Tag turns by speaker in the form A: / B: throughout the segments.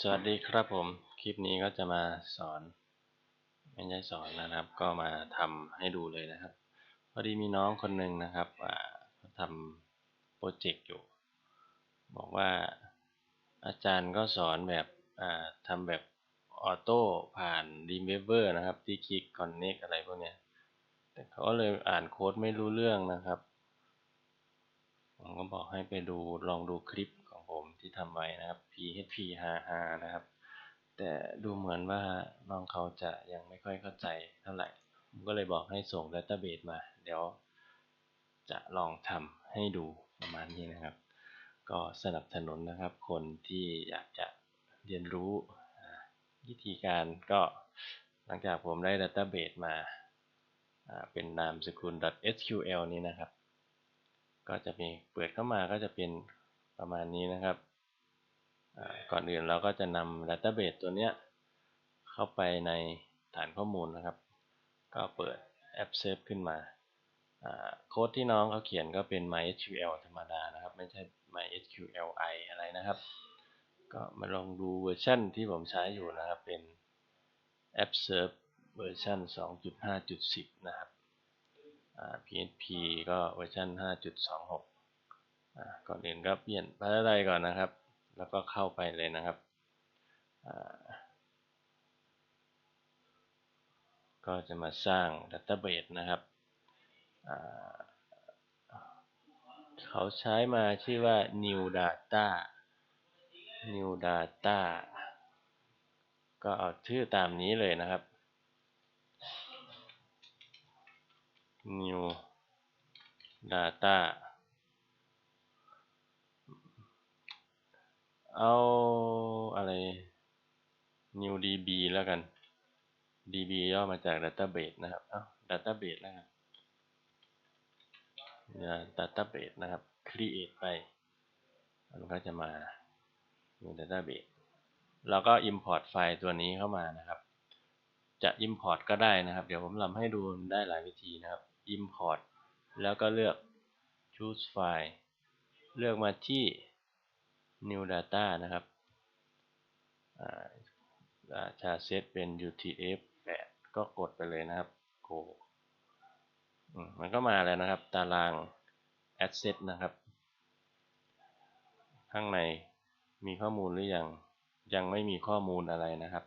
A: สวัสดีครับผม คลิปนี้ก็จะมาสอน ไม่ใช่สอนนะครับ ก็มาทำให้ดูเลยนะครับ พอดีมีน้องคนหนึ่งนะครับเขาทำโปรเจกต์อยู่ บอกว่าอาจารย์ก็สอนแบบทำแบบออโต้ผ่าน Dreamweaver นะครับ ที่คลิก Connect อะไรพวกนี้แต่เขาก็เลยอ่านโค้ดไม่รู้เรื่องนะครับ ผมก็บอกให้ไปดูลองดูคลิป ผมที่ทำไว้นะครับ PHP 55นะครับ แต่ดูเหมือนว่าน้องเขาจะยังไม่ค่อยเข้าใจเท่าไหร่ ผมก็เลยบอกให้ส่ง Database มา เดี๋ยวจะลองทำให้ดูประมาณนี้นะครับ ก็สนับสนุนนะครับ คนที่อยากจะเรียนรู้วิธีการก็หลังจากผมได้ Database มาอ่าเป็นนามสกุล .sql นี้นะครับ ก็จะมีเปิดเข้ามาก็จะเป็น ประมาณนี้นะครับ ก่อนอื่นเราก็จะนำ Database ตัวเนี้ยเข้าไปในฐานข้อมูลนะครับ ก็เปิดแอปเซฟขึ้นมา โค้ดที่น้องเขาเขียนก็เป็น MySQL ธรรมดานะครับ ไม่ใช่ MySQLi อะไรนะครับ ก็มาลองดูเวอร์ชันที่ผมใช้อยู่นะครับ เป็น AppServe เวอร์ชัน2.5.10 นะครับ PHP ก็เวอร์ชัน5.26อ่า ก่อนอื่นก็เปลี่ยนพาราไดก่อนนะครับ แล้วก็เข้าไปเลยนะครับ ก็จะมาสร้าง Database นะครับ เขาใช้มาชื่อว่า New Data New Data ก็เอาชื่อตามนี้เลยนะครับ New Data เอาอะไร New DB แล้วกัน DB ย่อมาจาก Database นะครับเอา Database แล้วกันเนี่ย Database นะครับ Create ไป มันก็จะมา New Database เราก็ Import ไฟล์ตัวนี้เข้ามานะครับ จะ Import ก็ได้นะครับ เดี๋ยวผมทำให้ดูได้หลายวิธีนะครับ Import แล้วก็เลือก Choose File เลือกมาที่ New Data นะครับชาเซตเป็น UTF-8 ก็กดไปเลยนะครับ Go มันก็มาแล้วนะครับ ตาราง Asset นะครับ ข้างในมีข้อมูลหรือยังยังไม่มีข้อมูลอะไรนะครับ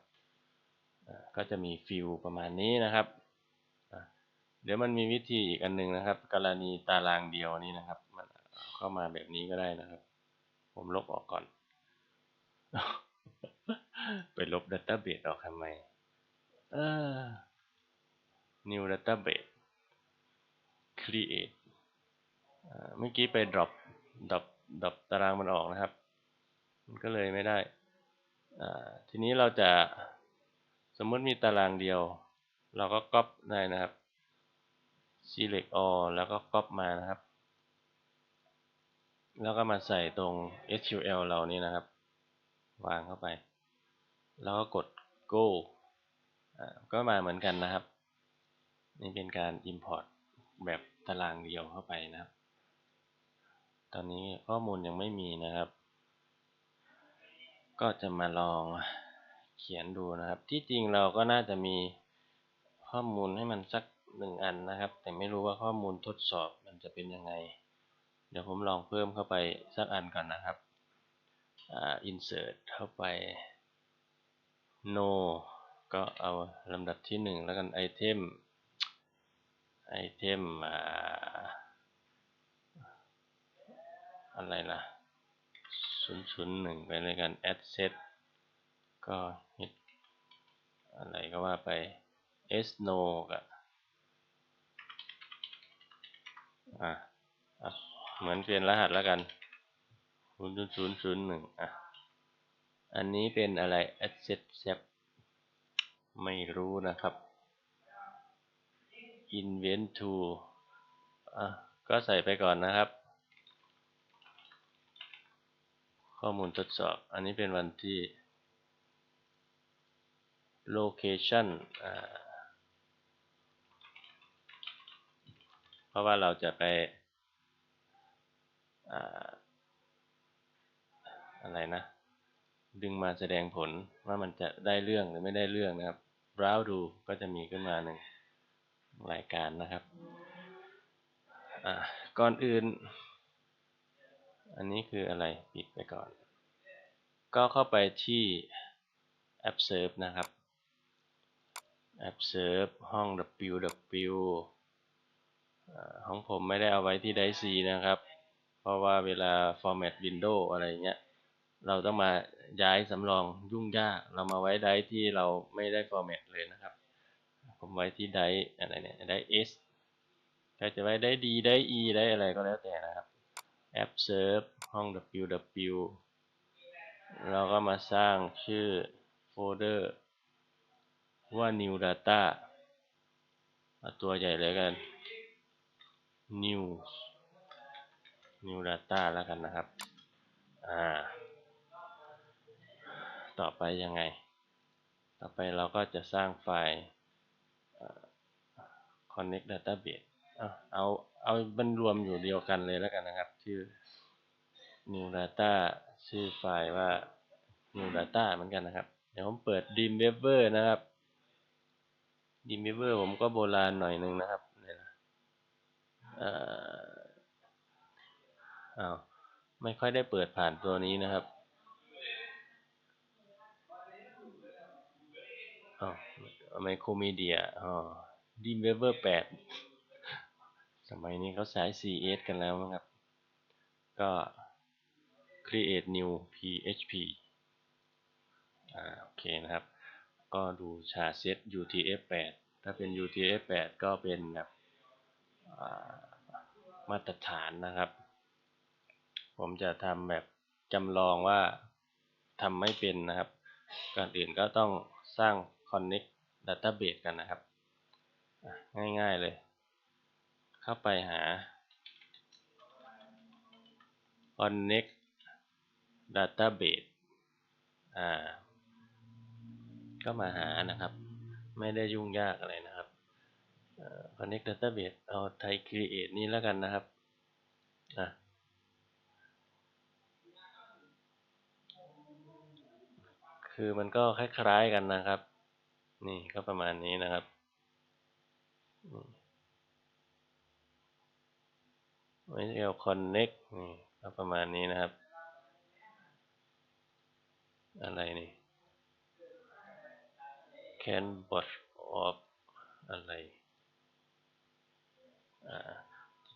A: ก็จะมีฟิลประมาณนี้นะครับ เดี๋ยวมันมีวิธีอีกอันหนึ่งนะครับ กรณีตารางเดียวนี้นะครับ มันเข้ามาแบบนี้ก็ได้นะครับ ผมลบออกก่อน ไปลบ Database ออกทำไม เออ New Database Create เมื่อกี้ไป drop drop drop ตารางมันออกนะครับ มันก็เลยไม่ได้ ทีนี้เราจะสมมติมีตารางเดียว เราก็ก๊อปได้นะครับ select all แล้วก็ก๊อปมานะครับ แล้วก็มาใส่ตรง SQL เรานี่นะครับ วางเข้าไป แล้วก็กด go ก็มาเหมือนกันนะครับ นี่เป็นการ import แบบตารางเดียวเข้าไปนะครับ ตอนนี้ข้อมูลยังไม่มีนะครับ ก็จะมาลองเขียนดูนะครับ ที่จริงเราก็น่าจะมีข้อมูลให้มันสักหนึ่งอันนะครับ แต่ไม่รู้ว่าข้อมูลทดสอบมันจะเป็นยังไง ดี๋ยวผมลองเพิ่มเข้าไปสักอันก่อนนะครับอ่า insert เข้าไป no ก็เอาลำดับที่หนึ่งแล้วกัน item item อ่าอะไรล่ะ 001 ไปเลยกัน add set ก็ hit อะไรก็ว่าไป s no กับอะ เหมือนเปลี่ยนรหัสแล้วกัน00001อะ อันนี้เป็นอะไร asset set ไม่รู้นะครับ invent to อะ ก็ใส่ไปก่อนนะครับ ข้อมูลทดสอบ อันนี้เป็นวันที่ location อ่า เพราะว่าเราจะไป อะไรนะ ดึงมาแสดงผลว่ามันจะได้เรื่องหรือไม่ได้เรื่องนะครับ browse ดูก็จะมีขึ้นมาหนึ่งรายการนะครับ ก่อนอื่น อันนี้คืออะไรปิดไปก่อน ก็เข้าไปที่ App Serve นะครับ App Serve ห้อง ww ของผมไม่ได้เอาไว้ที่ Drive C นะครับ เพราะว่าเวลา format window อะไรเงี้ย เราต้องมาย้ายสำรองยุ่งยาก เรามาไว้ไดที่เราไม่ได้ format เลยนะครับ ผมไว้ที่ไดอะไรเนี่ยได S ใครจะไว้ได้ D ได้ E ได้อะไรก็แล้วแต่นะครับ App Serve ห้อง ww เราก็มาสร้างชื่อโฟลเดอร์ว่า new data ตัวใหญ่เลยกัน new new data แล้วกันนะครับ อ่า ต่อไปยังไง ต่อไปเราก็จะสร้างไฟล์ connect database เอา เอาเอามันรวมอยู่เดียวกันเลยแล้วกันนะครับ ชื่อ new data ชื่อไฟล์ว่า new data เหมือนกันนะครับ เดี๋ยวผมเปิด dreamweaver นะครับ dreamweaver ผมก็โบราณหน่อยนึงนะครับเนี่ยนะเอ้าวไม่ค่อยได้เปิดผ่านตัวนี้นะครับอ๋อไมโครมีเดียอ๋อ dreamweaver 8สมัยนี้เขาใช้ CS กันแล้วนะครับ ก็ create new php อ่าโอเคนะครับ ก็ดูชาเซต UTF-8 ถ้าเป็น UTF-8 ก็เป็นแบบมาตรฐานนะครับ ผมจะทำแบบจำลองว่าทำไม่เป็นนะครับ ก่อนอื่นก็ต้องสร้าง connect database กันนะครับ ง่ายๆเลย เข้าไปหา connect database อ่า ก็มาหานะครับ ไม่ได้ยุ่งยากอะไรนะครับ connect database เอาไทย create นี้แล้วกันนะครับ อะ คือมันก็คล้ายๆกันนะครับ นี่ก็ประมาณนี้นะครับไม่เอล connect นี่ก็ประมาณนี้นะครับ อะไรนี่ can bot of อะไรอ่า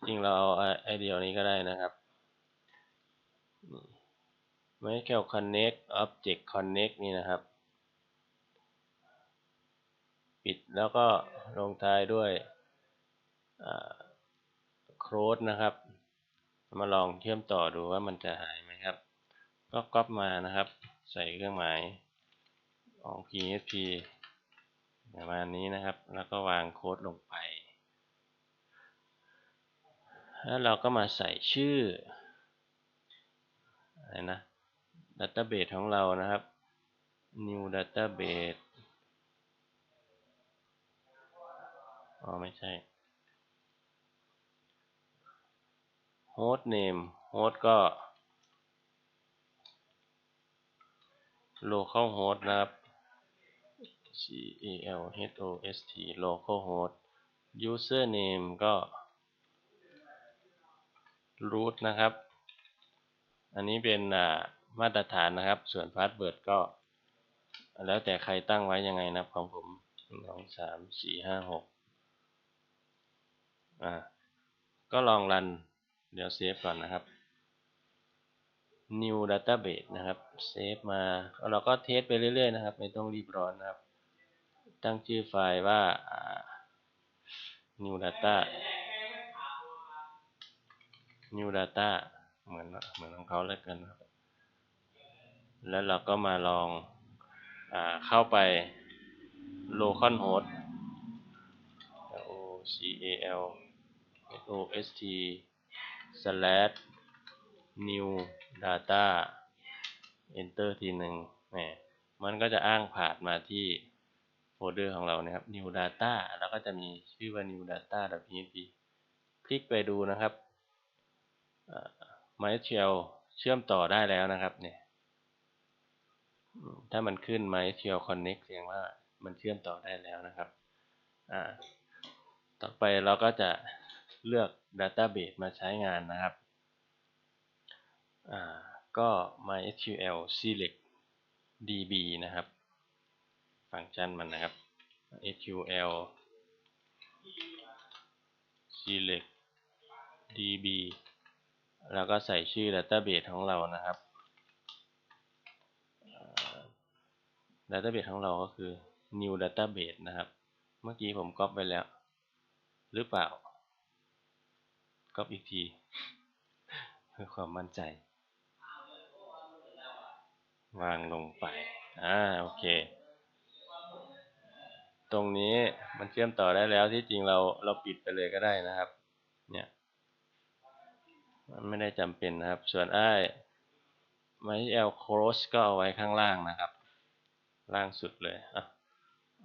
A: จริงเราเอาไอเดียนี้ก็ได้นะครับ ไม่เกี่ยว connect object connect นี่นะครับ ปิดแล้วก็ลงท้ายด้วยโค้ดนะครับ มาลองเชื่อมต่อดูว่ามันจะหายไหมครับ ก็ก๊อปมานะครับ ใส่เครื่องหมายของ PHP ประมาณนี้นะครับ แล้วก็วางโค้ดลงไป แล้วเราก็มาใส่ชื่ออะไรนะ database ของเรานะครับ new database อ๋อ ไม่ใช่ host name host ก็ local host นะครับ c a l h o s t local host user name ก็ root นะครับ อันนี้เป็นอ่า มาตรฐานนะครับ ส่วนพาสเวิร์ดก็ แล้วแต่ใครตั้งไว้ยังไงนะของผมสองสามสี่ห้าหกอ่าก็ลองรัน เดี๋ยวเซฟก่อนนะครับ new database นะครับ เซฟมาเราก็เทสไปเรื่อยๆนะครับ ไม่ต้องรีบร้อนนะครับ ตั้งชื่อไฟล์ว่า new data new data เหมือนเหมือนของเขาแล้วกันครับ แล้วเราก็มาลองอเข้าไป localhost o c a l h o s t slash new data enter ทีหนึ่งมมันก็จะอ้างผ่านมาที่โฟลเดอร์ของเรานะครับ new data แล้วก็จะมีชื่อว่า new data php คลิกไปดูนะครับ MySQL เชื่อมต่อได้แล้วนะครับเนี่ย ถ้ามันขึ้น MySQL Connect แสดงว่ามันเชื่อมต่อได้แล้วนะครับ อ่า ต่อไปเราก็จะเลือก Database มาใช้งานนะครับ อ่า ก็ MySQL select db นะครับ ฟังก์ชันมันนะครับ SQL select db แล้วก็ใส่ชื่อ Database ของเรานะครับ Database ของเราก็คือ new database นะครับ เมื่อกี้ผมก๊อปไปแล้ว หรือเปล่าก๊อปอีกที เพื่อความมั่นใจ วางลงไป อ่า โอเค ตรงนี้มันเชื่อมต่อได้แล้วที่จริงเราเราปิดไปเลยก็ได้นะครับ เนี่ย มันไม่ได้จำเป็นนะครับ ส่วนไอ้ MySQL close ก็เอาไว้ข้างล่างนะครับ ล่างสุดเลยอะ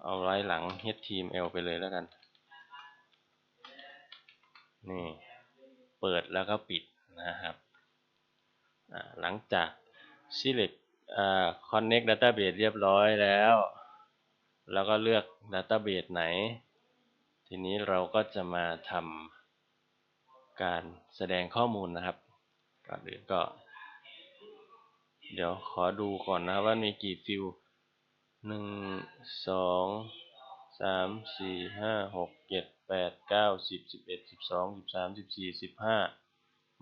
A: เอาไว้หลัง HTML ไปเลยแล้วกัน นี่ เปิดแล้วก็ปิดนะครับหลังจาก select connect database เรียบร้อยแล้ว แล้วก็เลือก database ไหน ทีนี้เราก็จะมาทำการแสดงข้อมูลนะครับก่อนอื่นก็ เดี๋ยวขอดูก่อนนะว่ามีกี่ฟิล หนึ่งสองสามสี่ห้าหกเจ็ดแปดเก้าสิบสิบเอ็ดสิบสองสิบสามสิบสี่สิบห้า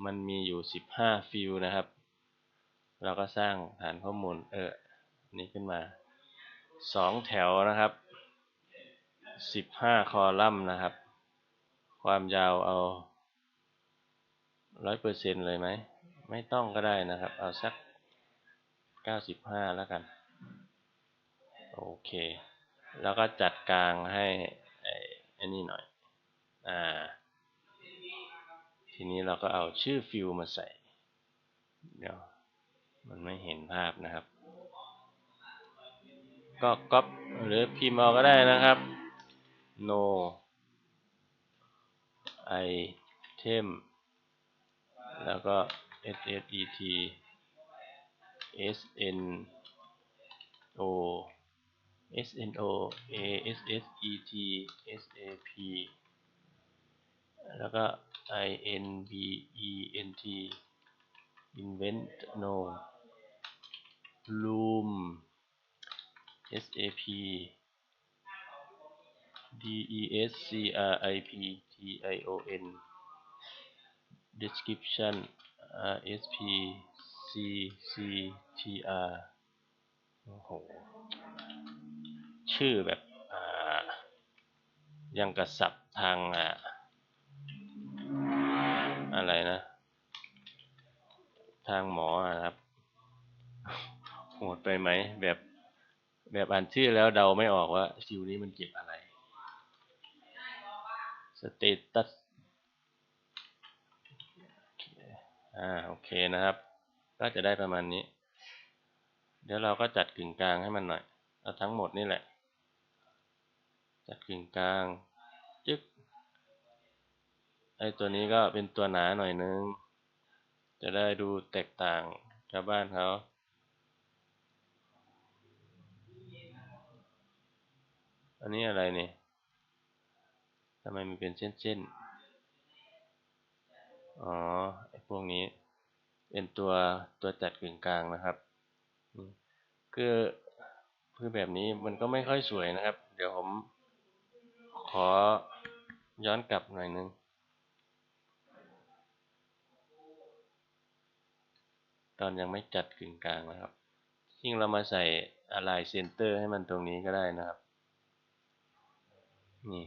A: มันมีอยู่สิบห้าฟิลนะครับ เราก็สร้างฐานข้อมูลเออนี้ขึ้นมาสองแถวนะครับสิบห้าคอลัมน์นะครับ ความยาวเอาร้อยเปอร์เซ็นเลยไหม ไม่ต้องก็ได้นะครับ เอาสักเก้าสิบห้าแล้วกัน โอเค แล้วก็จัดกลางให้ไอ้ไอ้นี่หน่อย อ่า ทีนี้เราก็เอาชื่อฟิลมาใส่ เดี๋ยว มันไม่เห็นภาพนะครับ ก็ก๊อปหรือพิมพ์เอาก็ได้นะครับ no item แล้วก็ sset sn o sno asset sap แล้วก็ invent invent no room sap description description rspcctr โอ้โห ชื่อแบบยังกระสับทางอะอะไรนะ ทางหมอครับโหดไปไหมแบบแบบอ่านชื่อแล้วเดาไม่ออกว่าซิลนี้มันเก็บอะไร status อ่าโอเคนะครับ ก็จะได้ประมาณนี้ เดี๋ยวเราก็จัดกึ่งกลางให้มันหน่อย เอาทั้งหมดนี่แหละ จัดกึ่งกลางจึ๊กไอตัวนี้ก็เป็นตัวหนาหน่อยนึง จะได้ดูแตกต่างชาวบ้านเขาอันนี้อะไรเนี่ยทำไมมันเป็นเส้นๆ อ๋อ ไอพวกนี้ เป็นตัวตัวจัดกึ่งกลางนะครับ คือคือแบบนี้มันก็ไม่ค่อยสวยนะครับ เดี๋ยวผม ขอย้อนกลับหน่อยนึง ตอนยังไม่จัดกึ่งกลางนะครับยิ่งเรามาใส่อะไรเซนเตอร์ให้มันตรงนี้ก็ได้นะครับ นี่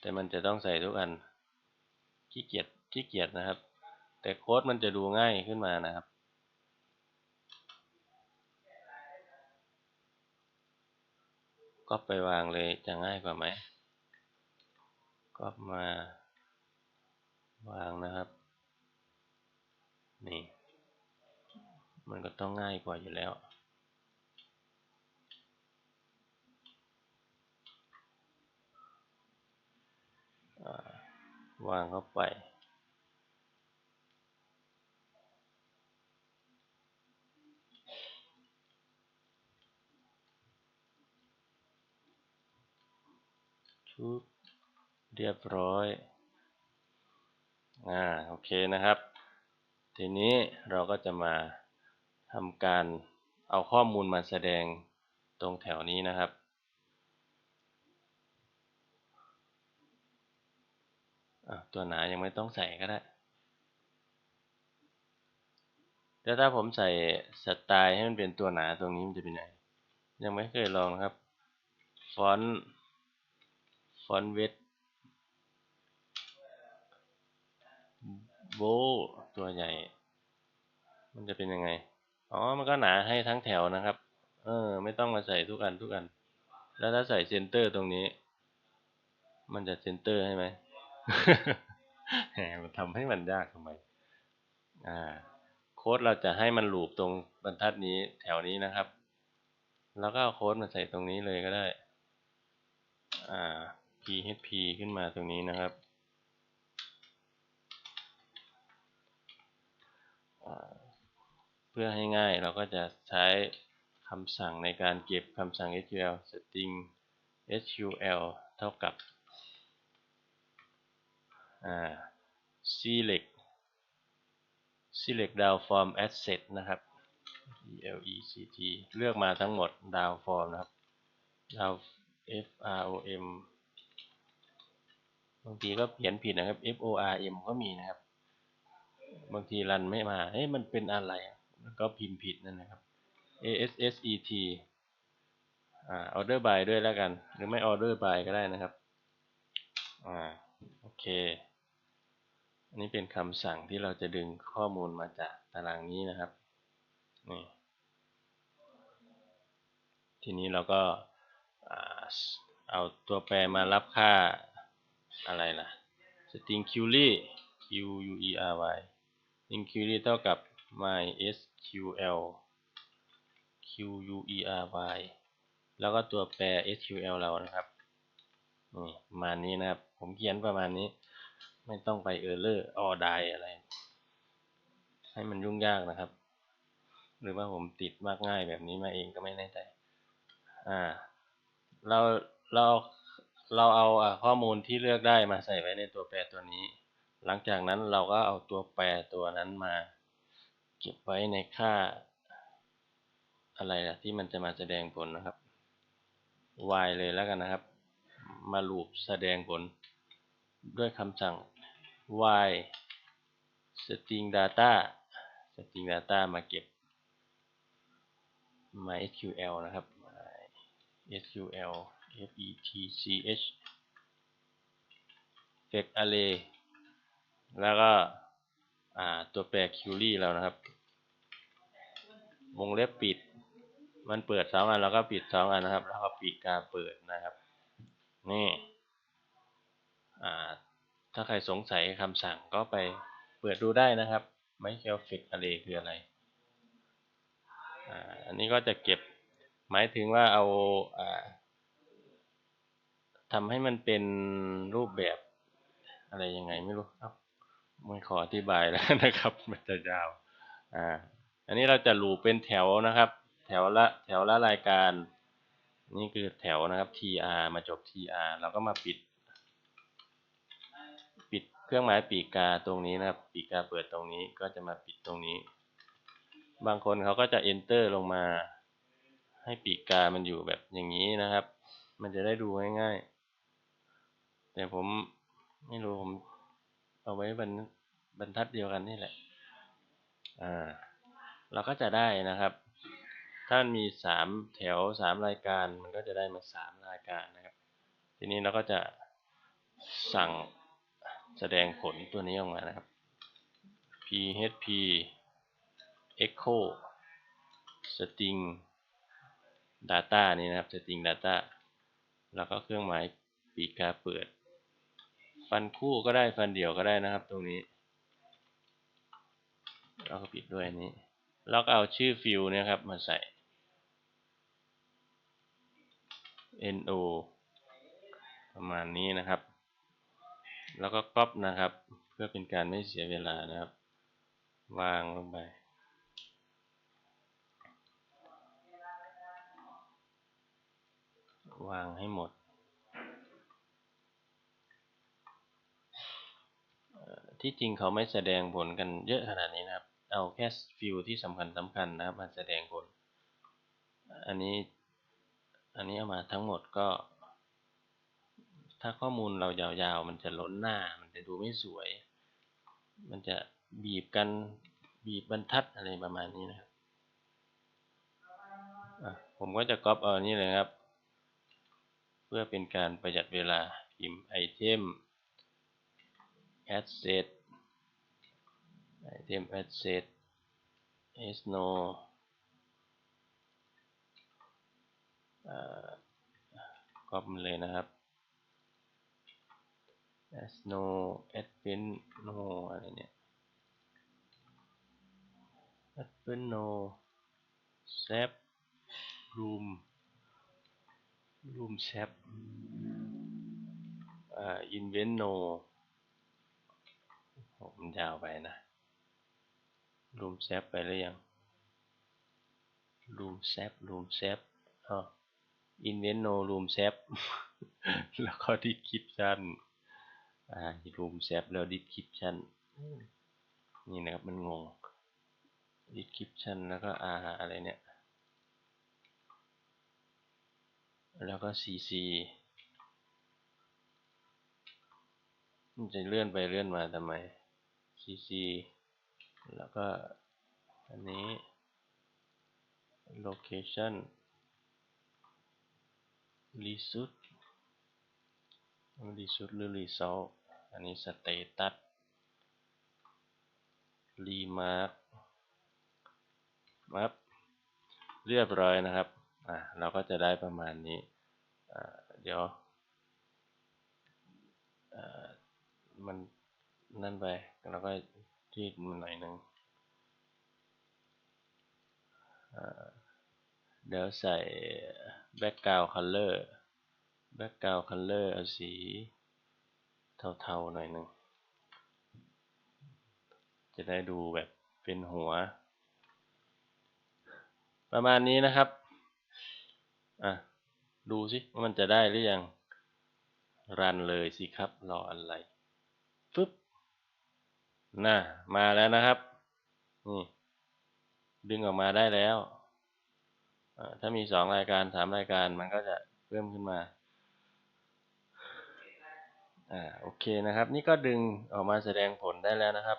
A: แต่มันจะต้องใส่ทุกอัน ขี้เกียจ ขี้เกียจนะครับ แต่โค้ดมันจะดูง่ายขึ้นมานะครับก็ไปวางเลยจะง่ายกว่าไหม ก็มาวางนะครับ นี่ มันก็ต้องง่ายกว่าอยู่แล้ววางเข้าไป ชุบ เรียบร้อยอ่าโอเคนะครับ ทีนี้เราก็จะมาทำการเอาข้อมูลมาแสดงตรงแถวนี้นะครับตัวหนายังไม่ต้องใส่ก็ได้แล้วถ้าผมใส่สไตล์ให้มันเป็นตัวหนาตรงนี้มันจะเป็นไงยังไม่เคยลองนะครับ ฟอนต์ ฟอนต์เวท โบตัวใหญ่ มันจะเป็นยังไง อ๋อ มันก็หนาให้ทั้งแถวนะครับ เออ ไม่ต้องมาใส่ทุกอันทุกอัน แล้วถ้าใส่เซนเตอร์ตรงนี้ มันจะเซนเตอร์ให้ไหมแหมมันทำให้มันยากทำไม อ่า โค้ดเราจะให้มันลูปตรงบรรทัดนี้แถวนี้นะครับ แล้วก็เอาโค้ดมาใส่ตรงนี้เลยก็ได้ อ่า php ขึ้นมาตรงนี้นะครับ พื่อให้ง่ายเราก็จะใช้คำสั่งในการเก็บคำสั่ง SQL string SQL เท่ากับ select select down form asset นะครับ elect เลือกมาทั้งหมด down form นะครับ down from บางทีก็เขียนผิดนะครับ form ก็มีนะครับ บางทีรันไม่มาเฮ้ยมันเป็นอะไร แล้วก็พิมพ์ผิดนั่นนะครับ asset อ่า order by ด้วยแล้วกัน หรือไม่ order by ก็ได้นะครับ อ่า โอเค อันนี้เป็นคำสั่งที่เราจะดึงข้อมูลมาจากตารางนี้นะครับ นี่ ทีนี้เราก็เอาตัวแปรมารับค่าอะไรล่ะ string query q u e r y string query เท่ากับ My S QL, QUERY แล้วก็ตัวแปร sql เรานะครับนี่ประมาณนี้นะครับ ผมเขียนประมาณนี้ ไม่ต้องไปเออร์เลอร์ออไดอะไร ให้มันยุ่งยากนะครับ หรือว่าผมติดมากง่ายแบบนี้มาเองก็ไม่แน่ใจอ่า เราเราเราเอาข้อมูลที่เลือกได้มาใส่ไว้ในตัวแปรตัวนี้ หลังจากนั้นเราก็เอาตัวแปรตัวนั้นมา เก็บไว้ในค่าอะไรนะที่มันจะมาแสดงผลนะครับ y เลยแล้วกันนะครับ มาลูปแสดงผล ด้วยคำสั่ง y string data string data มาเก็บ mysql นะครับ sql fetch fetch array แล้วก็ ตัวแปร query เรานะครับ วงเล็บปิด มันเปิดสองอันเราก็ปิดสองอันนะครับ แล้วก็ปิดการเปิดนะครับ นี่ถ้าใครสงสัยคำสั่งก็ไปเปิดดูได้นะครับ ไม่เคียวฟิกอะไรคืออะไรอันนี้ก็จะเก็บหมายถึงว่าเอาทำให้มันเป็นรูปแบบอะไรยังไงไม่รู้ครับ ไม่ขออธิบายแล้วนะครับมันจะยาวอ่าอันนี้เราจะลูเป็นแถวนะครับ แถวละแถวละรายการ นี่คือแถวนะครับ tr มาจบ tr เราก็มาปิด ปิดเครื่องหมายปีกกาตรงนี้นะครับ ปีกกาเปิดตรงนี้ก็จะมาปิดตรงนี้ บางคนเขาก็จะ enter ลงมา ให้ปีกกามันอยู่แบบอย่างนี้นะครับ มันจะได้ดูง่ายๆแต่ผมไม่รู้ผม เอาไว้บรรบรรทัดเดียวกันนี่แหละ อ่า เราก็จะได้นะครับ ถ้ามีสามแถวสามรายการ มันก็จะได้มาสามรายการนะครับ ทีนี้เราก็จะสั่งแสดงผลตัวนี้ออกมานะครับ php echo string data นี่นะครับ string data แล้วก็เครื่องหมายปีกาเปิด ฟันคู่ก็ได้ฟันเดี่ยวก็ได้นะครับ ตรงนี้เราก็ปิดด้วยนี้แล้วก็เอาชื่อฟิลเนี่ยครับมาใส่ no ประมาณนี้นะครับ แล้วก็ก๊อปนะครับ เพื่อเป็นการไม่เสียเวลานะครับ วางลงไป วางให้หมด ที่จริงเขาไม่แสดงผลกันเยอะขนาดนี้นะครับ เอาแค่ฟิลที่สำคัญสำคัญนะครับมาแสดงผล อันนี้ อันนี้เอามาทั้งหมดก็ ถ้าข้อมูลเรายาวๆ มันจะล้นหน้า มันจะดูไม่สวย มันจะบีบกัน บีบบรรทัดอะไรประมาณนี้นะครับผมก็จะก๊อปเอานนี้เลยครับ เพื่อเป็นการประหยัดเวลาพิมพ์ไอเทม asset item asset is no ก๊อปมันเลยนะครับ as no admin no อะไรเนี่ย admin no sap room room sap อ่า invent no ผมยาวไปนะรูมแซฟไปหรือยังรูมแซฟรูมแซฟอ๋ออินเวนโนรูมแซฟแล้วก็ดิสคริปชันอ่ารูมแซฟแล้วดิสคริปชันนี่นะครับมันงง description แล้วก็ r อะไรเนี่ย แล้วก็ cc มันจะเลื่อนไปเลื่อนมาทำไม cc แล้วก็อันนี้ location result result หรือ result อันนี้ status remark มับเรียบร้อยนะครับ อ่าเราก็จะได้ประมาณนี้ อ่า เดี๋ยว อ่า มันนั่นไป แล้วก็ที่มันหน่อยหนึ่งเดี๋ยวใส่ background color background color เอาสีเทาๆหน่อยหนึ่ง จะได้ดูแบบเป็นหัว ประมาณนี้นะครับ อะ ดูสิว่ามันจะได้หรือยัง รันเลยสิครับ รออะไร น่ะมาแล้วนะครับ นี่ ดึงออกมาได้แล้ว ถ้ามีสองรายการสามรายการมันก็จะเพิ่มขึ้นมาอ่าโอเคนะครับ นี่ก็ดึงออกมาแสดงผลได้แล้วนะครับ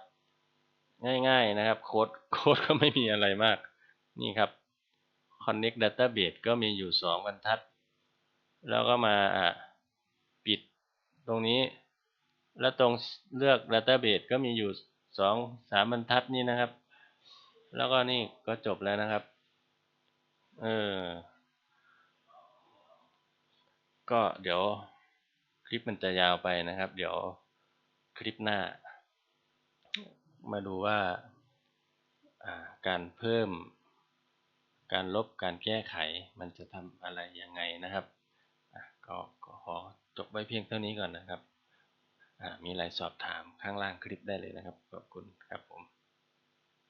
A: ง่ายๆนะครับ โค้ดโค้ดก็ไม่มีอะไรมาก นี่ครับ connect database ก็มีอยู่สองบรรทัด แล้วก็มาอ่าปิดตรงนี้ แล้วตรงเลือก database ก็มีอยู่ สองสามบรรทัดนี่นะครับ แล้วก็นี่ก็จบแล้วนะครับ เออ ก็เดี๋ยวคลิปมันจะยาวไปนะครับ เดี๋ยวคลิปหน้า มาดูว่าการเพิ่ม การลบการแก้ไขมันจะทำอะไรยังไงนะครับก็ขอจบไว้เพียงเท่านี้ก่อนนะครับ มีอะไรสอบถามข้างล่างคลิปได้เลยนะครับ ขอบคุณครับผม